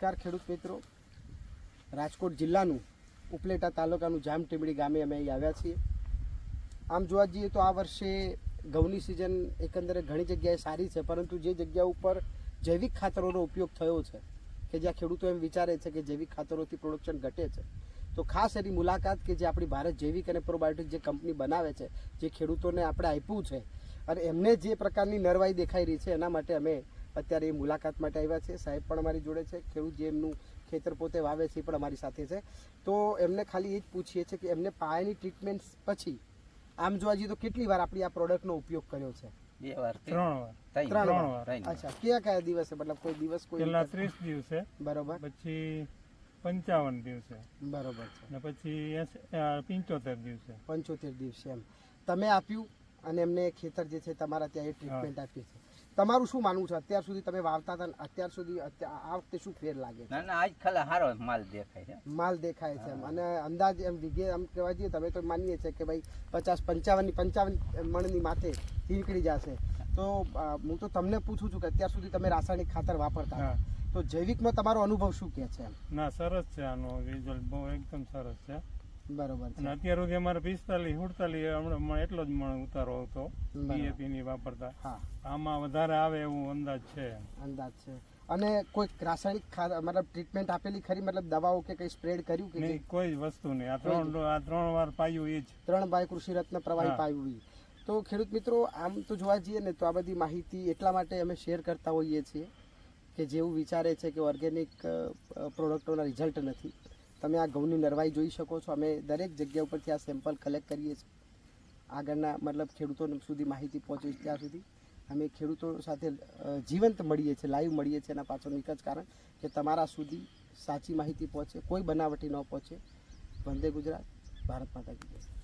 નમસ્કાર ખેડૂત મિત્રો. રાજકોટ જિલ્લાનું ઉપલેટા તાલુકાનું જામટીમડી ગામે અમે અહીં આવ્યા છીએ. આમ જોવા જઈએ તો આ વર્ષે ઘઉંની સિઝન એકંદરે ઘણી જગ્યાએ સારી છે, પરંતુ જે જગ્યા ઉપર જૈવિક ખાતરોનો ઉપયોગ થયો છે, કે જ્યાં ખેડૂતો એમ વિચારે છે કે જૈવિક ખાતરોથી પ્રોડક્શન ઘટે છે, તો ખાસ એની મુલાકાત કે જે આપણી ભારત જૈવિક અને પ્રોબાયોટિક જે કંપની બનાવે છે, જે ખેડૂતોને આપણે આપ્યું છે, અને એમને જે પ્રકારની નરવાઈ દેખાઈ રહી છે, એના માટે અમે અત્યારે એ મુલાકાત માટે આવ્યા છે. સાહેબ પણ અમારી જોડે છે. ખેડૂત જે એમનું ખેતર પોતે વાવે છે એ પણ અમારી સાથે છે. તો એમને ખાલી એ જ પૂછીએ છીએ કે એમને પાયાની ટ્રીટમેન્ટ પછી આમ જોવા જઈએ તો કેટલી વાર આપણી આ પ્રોડક્ટનો ઉપયોગ કર્યો છે? બે વાર ત્રણ વાર. ત્રણ વાર. અચ્છા. કયા કયા દિવસે? મતલબ કોઈ દિવસ કોઈ પહેલા ત્રીસ દિવસે. બરોબર. પછી પંચાવન દિવસે. બરોબર છે. ને પછી પંચોતેર દિવસે. પંચોતેર દિવસે એમ. તમે આપ્યું અને એમને ખેતર જે છે તમારા ત્યાં એ ટ્રીટમેન્ટ આપી છે. તમારું શું માનવું છે? અત્યાર સુધી તમે વાવતા હતા અત્યાર સુધી આ વખતે શું ફેર લાગે છે? ના ના આજ ખાલી સારો માલ દેખાય છે. માલ દેખાય છે એમ. અને અંદાજ એમ વિઘે એમ કહેવા જઈએ તમે તો માનીએ છીએ કે ભાઈ પચાસ પંચાવનની પંચાવન મણની માથે નીકળી જશે. તો હું તો તમને પૂછું છું કે અત્યાર સુધી તમે રાસાયણિક ખાતર વાપરતા હતા. તો જૈવિકમાં તમારો અનુભવ શું કહે છે ના સરસ છે આનો રિઝલ્ટ બહુ એકદમ સરસ છે. બરોબર અને છે અત્યાર સુધી અમારે પિસ્તાલીસ સુડતાલીસ હમણાં એટલો જ મણ ઉતારો હતો બીએપી ની વાપરતા. હા. આમાં વધારે આવે એવું અંદાજ છે. અંદાજ છે. અને કોઈ રાસાયણિક ખાદ મતલબ ટ્રીટમેન્ટ આપેલી ખરી? મતલબ દવાઓ કે કંઈ સ્પ્રેડ કર્યું કે નહીં કોઈ? વસ્તુ નહીં. આ ત્રણ આ ત્રણ વાર પાયું એ જ. ત્રણ બાય કૃષિ રત્ન પ્રવાહી પાયું. તો ખેડૂત મિત્રો આમ તો જોવા જઈએ ને તો આ બધી માહિતી એટલા માટે અમે શેર કરતા હોઈએ છીએ કે જેવું વિચારે છે કે ઓર્ગેનિક પ્રોડક્ટોના રિઝલ્ટ નથી. તમે આ ઘઉંની નરવાઈ જોઈ શકો છો. અમે દરેક જગ્યા ઉપરથી આ સેમ્પલ કલેક્ટ કરીએ છીએ. આગળના મતલબ ખેડૂતો સુધી માહિતી પહોંચે ત્યાં સુધી. અમે ખેડૂતો સાથે જીવંત મળીએ છીએ, લાઈવ મળીએ છીએ એના પાછળનું એક જ કારણ કે તમારા સુધી સાચી માહિતી પહોંચે, કોઈ બનાવટી ન પહોંચે. વંદે ગુજરાત, ભારત માતા કી